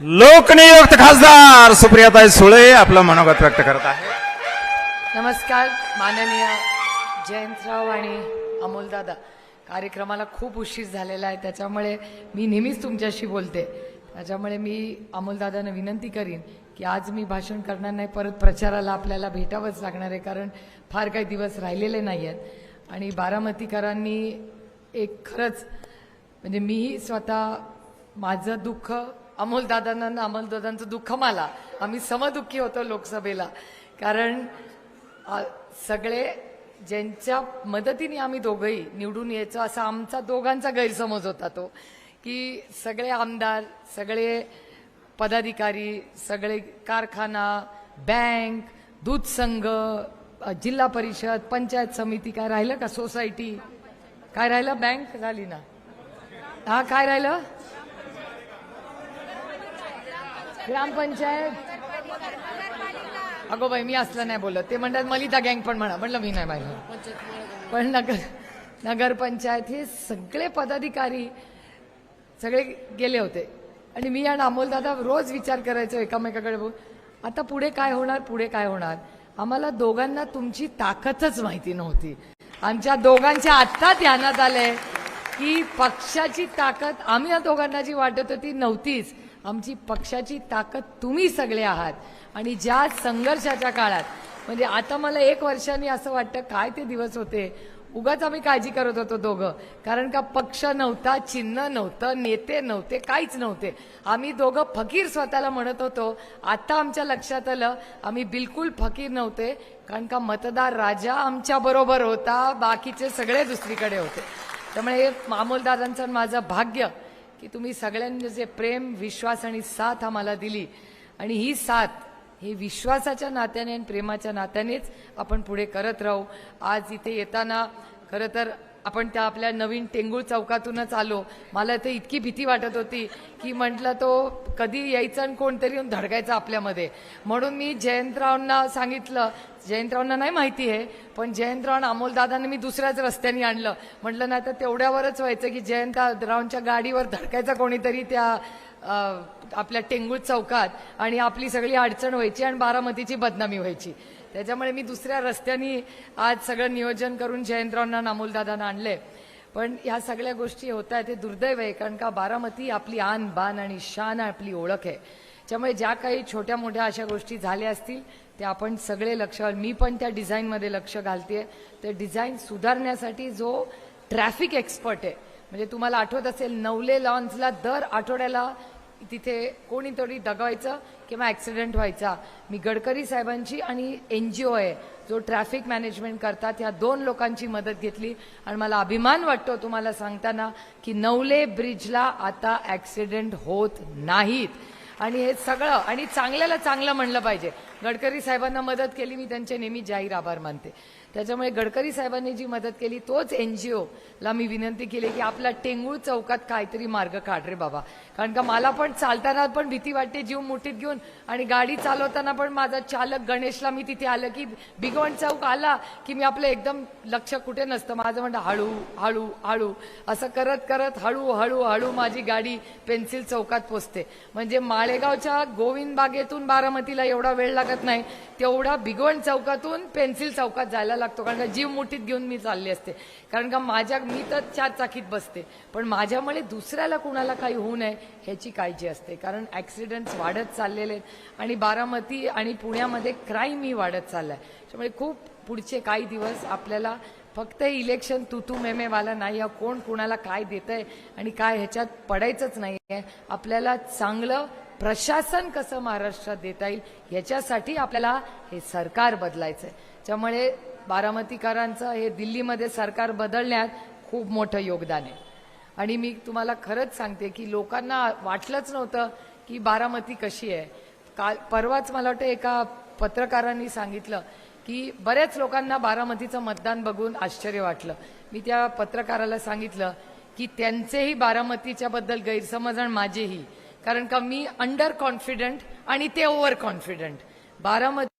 लोकनियुक्त खासदार सुप्रियाताई सुळे आपलं मनोगत व्यक्त करत आहे. नमस्कार माननीय जयंतराव आणि अमोलदादा. कार्यक्रमाला खूप उशीर झालेला आहे त्याच्यामुळे मी नेहमीच तुमच्याशी बोलते. त्याच्यामुळे मी अमोलदादांना विनंती करीन की आज मी भाषण करणार नाही परत प्रचाराला आपल्याला भेटावंच लागणार आहे कारण फार काही दिवस राहिलेले नाही आहेत आणि बारामतीकरांनी एक खरंच म्हणजे मीही स्वतः माझं दुःख अमोलदादांना आणि अमोलदादांचं दुःख मला. आम्ही समदुःखी होतो लोकसभेला. कारण सगळे ज्यांच्या मदतीने आम्ही दोघंही निवडून यायचो असा आमचा दोघांचा गैरसमज होता तो. की सगळे आमदार सगळे पदाधिकारी सगळे कारखाना बँक दूध संघ जिल्हा परिषद पंचायत समिती काय राहिलं का? सोसायटी. काय राहिलं? बँक झाली ना. हा काय राहिलं? ग्रामपंचायत. अगो बाई मी असलं नाही बोलत. ते म्हणतात मलिता गँग पण म्हणा म्हणलं मी नाही पाहिलं पण नगर नगरपंचायत हे सगळे पदाधिकारी सगळे गेले होते. आणि मी आणि अमोलदादा रोज विचार करायचो एकामेकाकडे बघून आता पुढे काय होणार पुढे काय होणार? आम्हाला दोघांना तुमची ताकदच माहिती नव्हती. आमच्या दोघांच्या आत्ता ध्यानात आलंय. की पक्षाची ताकद आम्ही या दोघांना जी वाटत होती नव्हतीच. आमची पक्षाची ताकद तुम्ही सगळे आहात. आणि ज्या संघर्षाच्या काळात म्हणजे आता मला एक वर्षाने असं वाटतं काय ते दिवस होते. उगाच आम्ही काळजी करत होतो दोघं. कारण का पक्ष नव्हता चिन्ह नव्हतं नेते नव्हते काहीच नव्हते. आम्ही दोघं फकीर स्वतःला म्हणत होतो. आता आमच्या लक्षात आलं आम्ही बिलकुल फकीर नव्हते. कारण का मतदार राजा आमच्या बरोबर होता बाकीचे सगळे दुसरीकडे होते. त्यामुळे मामोलदादांचं आणि माझं भाग्य की तुम्ही सगळ्यांनी जे प्रेम विश्वास आणि साथ आम्हाला दिली. आणि ही साथ हे विश्वासाच्या नात्याने आणि प्रेमाच्या नात्यानेच आपण पुढे करत राहू. आज इथे येताना खरं तर आपण त्या आपल्या नवीन टेंगूळ चौकातूनच आलो. मला ते इतकी भीती वाटत होती की म्हटलं तो कधी यायचा आणि कोणतरी येऊन धडकायचा आपल्यामध्ये. म्हणून मी जयंतरावांना सांगितलं. जयंतरावांना नाही माहिती आहे पण जयंतराव आणि अमोलदादांनी मी दुसऱ्याच रस्त्याने आणलं. म्हटलं नाही तर तेवढ्यावरच व्हायचं की जयंतरावांच्या गाडीवर धडकायचा कोणीतरी त्या आपल्या टेंगूळ चौकात आणि आपली सगळी अडचण व्हायची आणि बारामतीची बदनामी व्हायची. त्याच्यामुळे मी दुसऱ्या रस्त्यानी आज सगळं नियोजन करून जयंतरावांना नामोलदादांना आणले पण ह्या सगळ्या गोष्टी होत आहेत हे दुर्दैव आहे कारण का बारामती आपली आन बान आणि शान आपली ओळख आहे. त्यामुळे ज्या काही छोट्या मोठ्या अशा गोष्टी झाल्या असतील त्या आपण सगळे लक्ष मी पण त्या डिझाईनमध्ये लक्ष घालते तर डिझाईन सुधारण्यासाठी जो ट्रॅफिक एक्सपर्ट आहे म्हणजे तुम्हाला आठवत असेल नवले लॉन्सला दर आठवड्याला तिथे कोणीतरी दगावायचं किंवा ॲक्सिडेंट व्हायचा. मी गडकरी साहेबांची आणि एन जी ओ आहे जो ट्रॅफिक मॅनेजमेंट करतात ह्या दोन लोकांची मदत घेतली. आणि मला अभिमान वाटतो तुम्हाला सांगताना की नवले ब्रिजला आता ॲक्सिडेंट होत नाहीत. आणि हे सगळं आणि चांगल्याला चांगलं म्हणलं पाहिजे. गडकरी साहेबांना मदत केली मी त्यांचे नेहमी जाहीर आभार मानते. त्याच्यामुळे गडकरी साहेबांनी जी मदत केली तोच एन जी ओला मी विनंती केली की आपला टेंगूळ चौकात काहीतरी मार्ग काढ रे बाबा. कारण का मला पण चालताना पण भीती वाटते जीव मुठीत घेऊन आणि गाडी चालवताना पण माझा चालक गणेशला मी तिथे आलं की बिगवण चौक आला की मी आपलं एकदम लक्ष कुठे नसतं. माझं म्हणतं हळू हळू हळू. असं करत करत हळू हळू हळू माझी गाडी पेन्सिल चौकात पोचते. म्हणजे माळेगावच्या गोविंद बागेतून बारामतीला एवढा वेळ लागत नाही तेवढा भिगवण चौकातून पेन्सिल चौकात जायला लागतो. कारण का जीव मुठीत घेऊन मी चालली असते. कारण का माझ्या मी तर चार चाकीत बसते. पण माझ्यामुळे दुसऱ्याला कुणाला काही होऊ नये ह्याची काळजी असते. कारण ॲक्सिडेंट्स वाढत चाललेले आहेत. आणि बारामती आणि पुण्यामध्ये क्राईमही वाढत चाललाय. त्यामुळे खूप पुढचे काही दिवस आपल्याला फक्त इलेक्शन तुतू मेमेवाला नाही आहे कोण कुणाला काय देत आहे आणि काय ह्याच्यात पडायचंच नाही आहे आपल्याला चांगलं प्रशासन कसं महाराष्ट्रात देता येईल याच्यासाठी आपल्याला हे सरकार बदलायचं आहे त्यामुळे बारामतीकरांचं हे दिल्लीमध्ये सरकार बदलण्यात खूप मोठं योगदान आहे. आणि मी तुम्हाला खरंच सांगते की लोकांना वाटलंच नव्हतं की बारामती कशी आहे. काल परवाच मला वाटतं एका पत्रकारांनी सांगितलं की बऱ्याच लोकांना बारामतीचं मतदान बघून आश्चर्य वाटलं. मी त्या पत्रकाराला सांगितलं की त्यांचेही बारामतीच्या बद्दल गैरसमज आणि माझेही. कारण का मी अंडर कॉन्फिडंट आणि ते ओव्हर कॉन्फिडंट बारामती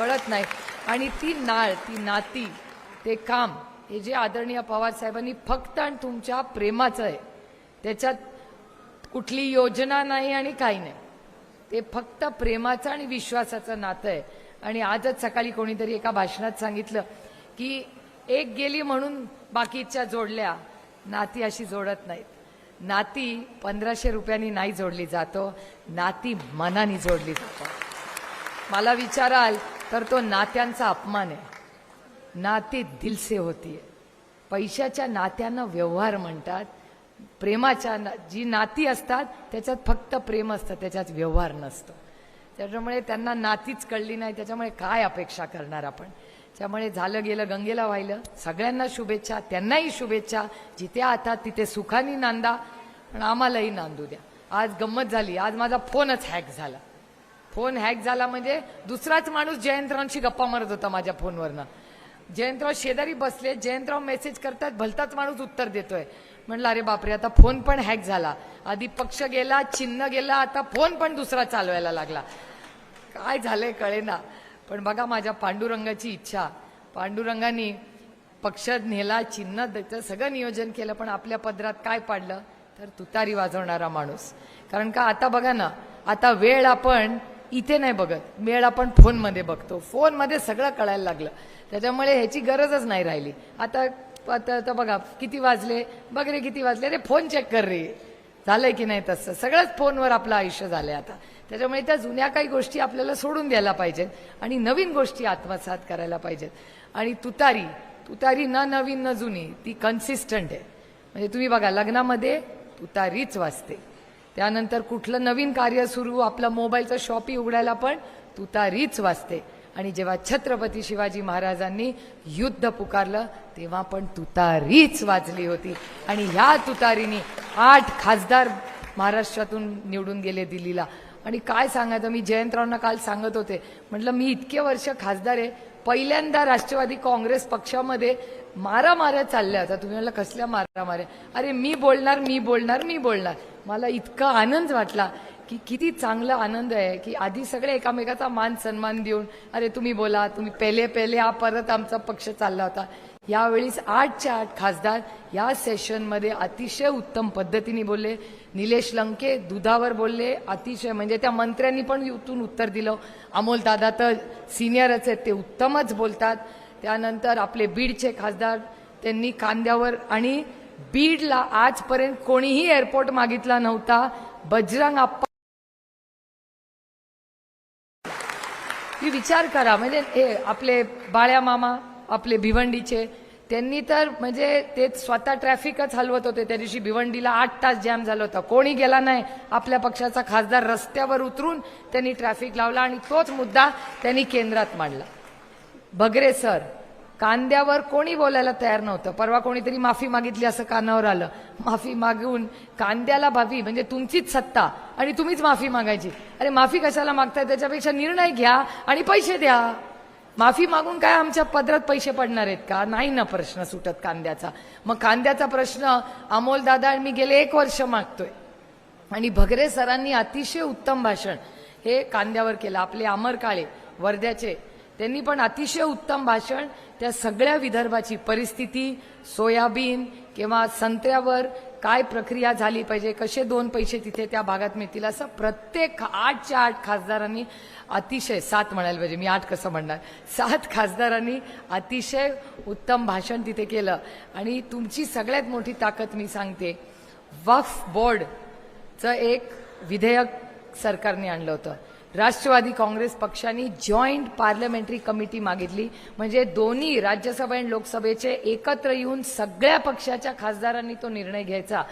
कळत नाही. आणि ती नाळ ती नाती ते काम हे जे आदरणीय पवार साहेबांनी फक्त आणि तुमच्या प्रेमाचं आहे त्याच्यात कुठली योजना नाही आणि काही नाही. ते फक्त प्रेमाचं आणि विश्वासाचं नातं आहे. आणि आजच सकाळी कोणीतरी एका भाषणात सांगितलं की एक गेली म्हणून बाकीच्या जोडल्या नाती अशी जोडत नाहीत. नाती पंधराशे रुपयांनी नाही जोडली जातो नाती मनाने जोडली जातो. मला विचाराल तर तो नात्यांचा अपमान आहे. नाती दिलसे होतीये. पैशाच्या नात्यांना व्यवहार म्हणतात. प्रेमाच्या ना- जी नाती असतात त्याच्यात फक्त प्रेम असतं त्याच्यात व्यवहार नसतो. त्याच्यामुळे त्यांना नातीच कळली नाही त्याच्यामुळे काय अपेक्षा करणार आपण? त्यामुळे झालं गेलं गंगेला वाहिलं. सगळ्यांना शुभेच्छा त्यांनाही शुभेच्छा. जिथे आता तिथे सुखानी नांदा पण आम्हालाही नांदू द्या. आज गंमत झाली आज माझा फोनच हॅक झाला. फोन हॅक झाला म्हणजे दुसराच माणूस जयंतरावांशी गप्पा मारत होता माझ्या फोनवरनं. जयंतराव शेजारी बसले जयंतराव मेसेज करतात भलताच माणूस उत्तर देतोय. म्हणलं अरे बापरे आता फोन पण हॅक झाला. आधी पक्ष गेला चिन्ह गेला आता फोन पण दुसरा चालवायला लागला. काय झालंय कळेना. पण बघा माझ्या पांडुरंगाची इच्छा. पांडुरंगाने पक्ष नेला चिन्ह द्यायचं सगळं नियोजन केलं पण आपल्या पदरात काय पाडलं? तर तुतारी वाजवणारा माणूस. कारण का आता बघा ना आता वेळ आपण इथे नाही बघत. मेळ आपण फोनमध्ये बघतो. फोनमध्ये सगळं कळायला लागलं. त्याच्यामुळे ह्याची गरजच नाही राहिली. आता आता आता बघा किती वाजले? बघ रे किती वाजले? रे फोन चेक कर रे. झालंय की नाही तसं? सगळंच फोनवर आपलं आयुष्य झालंय आता. त्याच्यामुळे त्या जुन्या काही गोष्टी आपल्याला सोडून द्यायला पाहिजेत आणि नवीन गोष्टी आत्मसात करायला पाहिजेत. आणि तुतारी तुतारी न नवीन न जुनी ती कन्सिस्टंट आहे. म्हणजे तुम्ही बघा लग्नामध्ये तुतारीच वाजते. त्यानंतर कुठलं नवीन कार्य सुरू आपला मोबाईलचं शॉपी उघडायला पण तुतारीच वाजते आणि जेव्हा छत्रपती शिवाजी महाराजांनी युद्ध पुकारलं तेव्हा पण तुतारीच वाजली होती. आणि ह्या तुतारीने आठ खासदार महाराष्ट्रातून निवडून गेले दिल्लीला. आणि काय सांगायचं मी जयंतरावांना काल सांगत होते. म्हटलं मी इतके वर्ष खासदार आहे. पहिल्यांदा राष्ट्रवादी काँग्रेस पक्षामध्ये मारामाऱ्या चालल्या होत्या. तुम्ही मला कसल्या मारामाऱ्या? अरे मी बोलणार मी बोलणार मी बोलणार. मला इतका आनंद वाटला की किती चांगला आनंद आहे की आधी सगळे एकामेकाचा मान सन्मान देऊन अरे तुम्ही बोला तुम्ही पहिले पहिले हा परत आमचा पक्ष चालला होता. यावेळीस आठच्या आठ खासदार या सेशनमध्ये अतिशय उत्तम पद्धतीने बोलले. निलेश लंके दुधावर बोलले. अतिशय म्हणजे त्या मंत्र्यांनी पण युतून उत्तर दिलं. अमोल दादा तर सिनियरच आहेत ते उत्तमच बोलतात. त्यानंतर आपले बीडचे खासदार त्यांनी कांद्यावर आणि बीडला आजपर्यंत कोणीही एअरपोर्ट मागितला नव्हता. बजरंग आप्पा विचार करा म्हणजे हे आपले बाळ्या मामा आपले भिवंडीचे त्यांनी तर म्हणजे ते स्वतः ट्रॅफिकच हलवत होते. त्या दिवशी भिवंडीला आठ तास जॅम झाला होता. कोणी गेला नाही. आपल्या पक्षाचा खासदार रस्त्यावर उतरून त्यांनी ट्रॅफिक लावला आणि तोच मुद्दा त्यांनी केंद्रात मांडला. भगरे सर कांद्यावर कोणी बोलायला तयार नव्हतं. परवा कोणीतरी माफी मागितली असं कानावर आलं. माफी मागून कांद्याला भावी म्हणजे तुमचीच सत्ता आणि तुम्हीच माफी मागायची. अरे माफी कशाला मागताय? त्याच्यापेक्षा निर्णय घ्या आणि पैसे द्या. माफी मागून काय आमच्या पदरात पैसे पडणार आहेत का? नाही ना प्रश्न सुटत कांद्याचा. मग कांद्याचा प्रश्न अमोल दादा आणि मी गेले एक वर्ष मागतोय. आणि भगरे सरांनी अतिशय उत्तम भाषण हे कांद्यावर केलं. आपले अमर काळे वर्ध्याचे त्यांनी पण अतिशय उत्तम भाषण त्या सगळ्या विदर्भाची परिस्थिती सोयाबीन किंवा संत्र्यावर काय प्रक्रिया झाली पाहिजे कसे दोन पैसे तिथे त्या भागात मिळतील असं प्रत्येक आठच्या आठ खासदारांनी अतिशय सात म्हणायला पाहिजे मी आठ कसं म्हणणार? सात खासदारांनी अतिशय उत्तम भाषण तिथे केलं. आणि तुमची सगळ्यात मोठी ताकद मी सांगते वफ बोर्डचं एक विधेयक सरकारने आणलं होतं. राष्ट्रवादी काँग्रेस पक्षाने जॉईंट पार्लमेंटरी कमिटी मागितली. म्हणजे दोन्ही राज्यसभा आणि लोकसभेचे एकत्र येऊन सगळ्या पक्षाच्या खासदारांनी तो निर्णय घ्यायचा.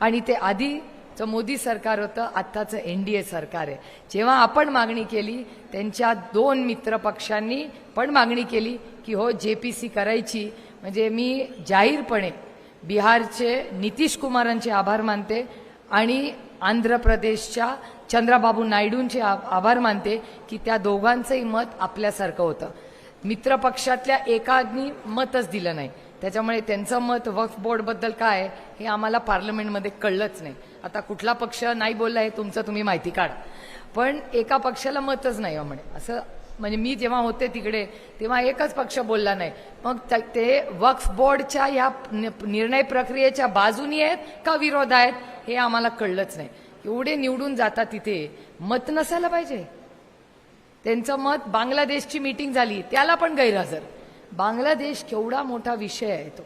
आणि ते आधीचं मोदी सरकार होतं आत्ताचं एनडीए सरकार आहे. जेव्हा आपण मागणी केली त्यांच्या दोन मित्र पक्षांनी पण मागणी केली की हो जे पी सी करायची. म्हणजे मी जाहीरपणे बिहारचे नितीश कुमारांचे आभार मानते. आणि आंध्र प्रदेशच्या चंद्राबाबू नायडूंचे आभार मानते की त्या दोघांचंही मत आपल्यासारखं होतं. मित्र पक्षातल्या एकानी मतच दिलं नाही. त्याच्यामुळे त्यांचं मत वक्फ बोर्डबद्दल काय आहे, हे आम्हाला पार्लमेंटमध्ये कळलंच नाही. आता कुठला पक्ष नाही बोलला हे तुमचं तुम्ही माहिती काढा. पण एका पक्षाला मतच नाही हो म्हणे. असं म्हणजे मी जेव्हा होते तिकडे तेव्हा एकच पक्ष बोलला नाही. मग ते वक्फ बोर्डच्या या नि- निर्णय प्रक्रियेच्या बाजूनी आहेत का विरोध आहेत हे आम्हाला कळलंच नाही. एवढे निवडून जातात तिथे मत नसायला पाहिजे. त्यांचं मत बांगलादेशची मीटिंग झाली त्याला पण गैरहजर. बांगलादेश केवढा मोठा विषय आहे तो.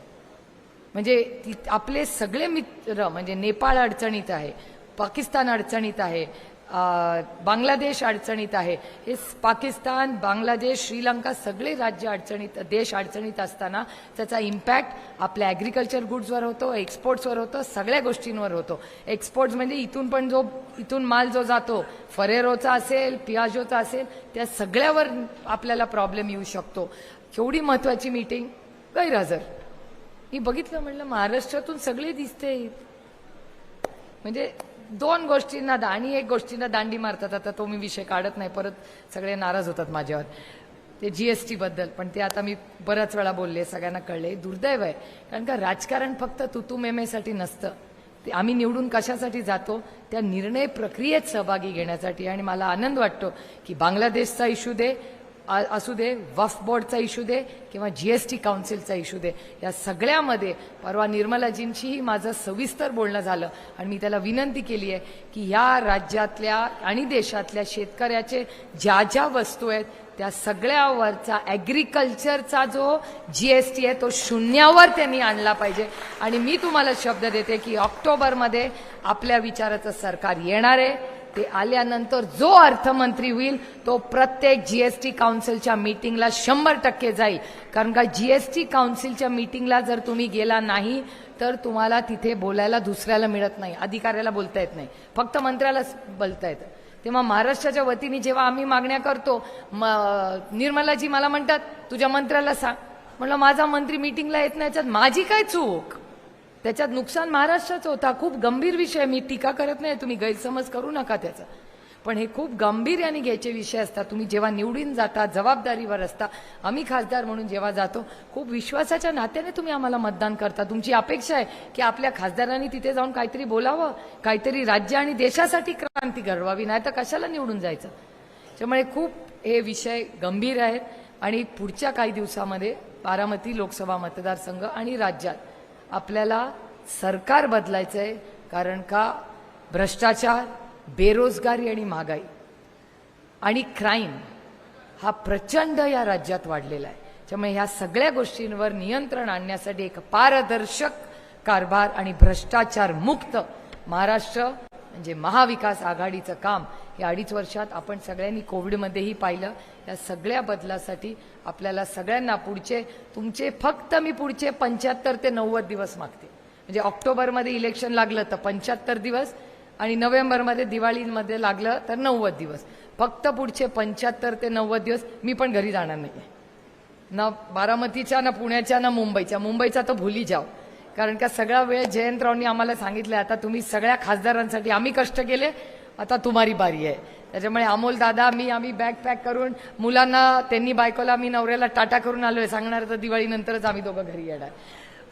म्हणजे आपले सगळे मित्र म्हणजे नेपाळ अडचणीत आहे पाकिस्तान अडचणीत आहे बांगलादेश अडचणीत आहे. हे पाकिस्तान बांगलादेश श्रीलंका सगळे राज्य अडचणीत देश अडचणीत असताना त्याचा इम्पॅक्ट आपल्या ॲग्रिकल्चर गुड्सवर होतो एक्सपोर्ट्सवर होतो सगळ्या गोष्टींवर होतो. एक्सपोर्ट्स म्हणजे इथून पण जो इथून माल जो जातो फरेरोचा असेल पियाजोचा असेल त्या सगळ्यावर आपल्याला प्रॉब्लेम येऊ शकतो. केवढी महत्वाची मीटिंग गैरहजर. मी बघितलं म्हणलं महाराष्ट्रातून सगळे दिसते म्हणजे दोन गोष्टींना आणि एक गोष्टींना दांडी मारतात. आता तो मी विषय काढत नाही. परत सगळे नाराज होतात माझ्यावर. ते जी एस टीबद्दल पण ते आता मी बऱ्याच वेळा बोलले सगळ्यांना कळले. दुर्दैव आहे. कारण का राजकारण फक्त तुतू मेमेसाठी नसतं. ते आम्ही निवडून कशासाठी जातो? त्या निर्णय प्रक्रियेत सहभागी घेण्यासाठी. आणि मला आनंद वाटतो की बांगलादेशचा इश्यू दे असू दे वफ बोर्डचा इश्यू दे किंवा जी एस टी काउन्सिलचा इश्यू दे या सगळ्यामध्ये परवा निर्मलाजींशीही माझं सविस्तर बोलणं झालं आणि मी त्याला विनंती केली आहे की या राज्यातल्या आणि देशातल्या शेतकऱ्याचे ज्या ज्या वस्तू आहेत त्या सगळ्यावरचा ॲग्रिकल्चरचा जो जी एस टी आहे तो शून्यावर त्यांनी आणला पाहिजे. आणि मी तुम्हाला शब्द देते की ऑक्टोबरमध्ये आपल्या विचाराचं सरकार येणार आहे. ते आल्यानंतर जो अर्थमंत्री होईल तो प्रत्येक जीएसटी काउन्सिलच्या मीटिंगला शंभर टक्के जाईल. कारण का जीएसटी काउन्सिलच्या मीटिंगला जर तुम्ही गेला नाही तर तुम्हाला तिथे बोलायला दुसऱ्याला मिळत नाही अधिकाऱ्याला बोलता येत नाही. फक्त मंत्र्यालाच बोलता येतं. तेव्हा महाराष्ट्राच्या वतीने जेव्हा आम्ही मागण्या करतो म- निर्मलाजी मला म्हणतात तुझ्या मंत्र्याला सांग. म्हटलं माझा मंत्री मीटिंगला येत नाही याच्यात माझी काय चूक? त्याच्यात नुकसान महाराष्ट्राचं होता. खूप गंभीर विषय मी टीका करत नाही. तुम्ही गैरसमज करू नका त्याचा. पण हे खूप गांभीर्याने घ्यायचे विषय असतात. तुम्ही जेव्हा निवडून जाता जबाबदारीवर असता आम्ही खासदार म्हणून जेव्हा जातो खूप विश्वासाच्या नात्याने तुम्ही आम्हाला मतदान करता. तुमची अपेक्षा आहे की आपल्या खासदारांनी तिथे जाऊन काहीतरी बोलावं काहीतरी राज्य आणि देशासाठी क्रांती घडवावी नाही तर कशाला निवडून जायचं? त्यामुळे खूप हे विषय गंभीर आहेत. आणि पुढच्या काही दिवसामध्ये बारामती लोकसभा मतदारसंघ आणि राज्यात आपल्याला सरकार बदलायचं आहे कारण का? भ्रष्टाचार बेरोजगारी आणि महागाई. आणि क्राईम हा प्रचंड या राज्यात वाढलेला आहे. त्यामुळे ह्या सगळ्या गोष्टींवर नियंत्रण आणण्यासाठी एक पारदर्शक कारभार आणि भ्रष्टाचार मुक्त महाराष्ट्र म्हणजे महाविकास आघाडीचं काम या अडीच वर्षात आपण सगळ्यांनी कोविडमध्येही पाहिलं. या सगळ्या बदलासाठी आपल्याला सगळ्यांना पुढचे तुमचे फक्त मी पुढचे पंच्याहत्तर ते नव्वद दिवस मागते. म्हणजे ऑक्टोबरमध्ये इलेक्शन लागलं तर पंच्याहत्तर दिवस आणि नोव्हेंबरमध्ये दिवाळीमध्ये लागलं तर नव्वद दिवस. फक्त पुढचे पंच्याहत्तर ते नव्वद दिवस मी पण घरी जाणार नाही ना बारामतीच्या ना पुण्याच्या ना मुंबईच्या. मुंबईचा तर भुली जाव कारण का सगळा वेळ जयंतरावनी आम्हाला सांगितलं आता तुम्ही सगळ्या खासदारांसाठी आम्ही कष्ट केले आता तुम्हारी बारी आहे. त्याच्यामुळे अमोल दादा मी आम्ही बॅग पॅक करून मुलांना त्यांनी बायकोला मी नवऱ्याला टाटा करून आलो आहे सांगणार तर दिवाळीनंतरच आम्ही दोघं घरी येणार.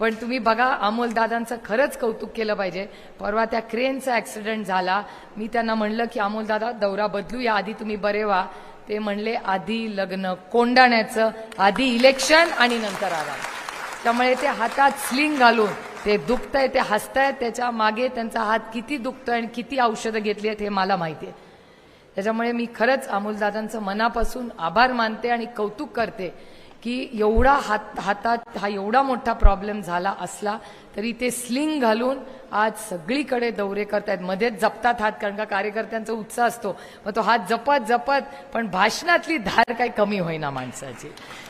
पण तुम्ही बघा अमोल दादांचं खरंच कौतुक केलं पाहिजे. परवा त्या क्रेनचा ऍक्सिडेंट झाला. मी त्यांना म्हणलं की अमोल दादा दौरा बदलू या आधी तुम्ही बरे व्हा. ते म्हणले आधी लग्न कोंडाण्याचं आधी इलेक्शन आणि नंतर आराम त्यामुळे ते हातात स्लिंग घालून ते दुखतंय ते हसतायत त्याच्यामागे त्यांचा हात किती दुखतोय आणि किती औषधं घेतली आहेत हे मला माहिती आहे त्याच्यामुळे मी खरंच अमोलदादांचं मनापासून आभार मानते आणि कौतुक करते की एवढा हात हातात हा एवढा मोठा प्रॉब्लेम झाला असला तरी ते स्लिंग घालून आज सगळीकडे दौरे करतायत. मध्येच जपतात हात कारण का कार्यकर्त्यांचा उत्साह असतो. मग तो हात जपत जपत पण भाषणातली धार काही कमी होईना माणसाची.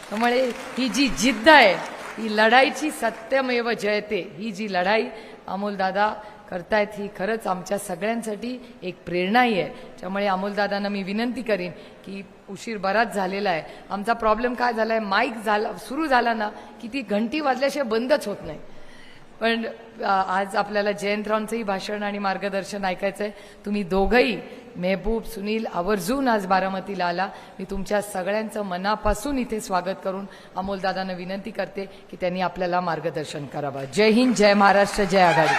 त्यामुळे ही जी जिद्द आहे ही लढाईची सत्यमेव जयते. ही जी लढाई अमोलदादा करतायत ही खरंच आमच्या सगळ्यांसाठी एक प्रेरणाही आहे. त्यामुळे अमोलदादांना मी विनंती करीन की उशीर बराच झालेला आहे. आमचा प्रॉब्लेम काय झाला आहे माईक झाला सुरू झाला ना की ती घंटी वाजल्याशिवाय बंदच होत नाही. पण आज आपल्याला जयंतरावांचंही भाषण आणि मार्गदर्शन ऐकायचं आहे तुम्ही दोघंही मेहबूब सुनील आवर्जून आज बारामतीला आला मी तुमच्या सगळ्यांचं मनापासून इथे स्वागत करून अमोलदादांना विनंती करते की त्यांनी आपल्याला मार्गदर्शन करावं. जय हिंद जय महाराष्ट्र जय आघाडी.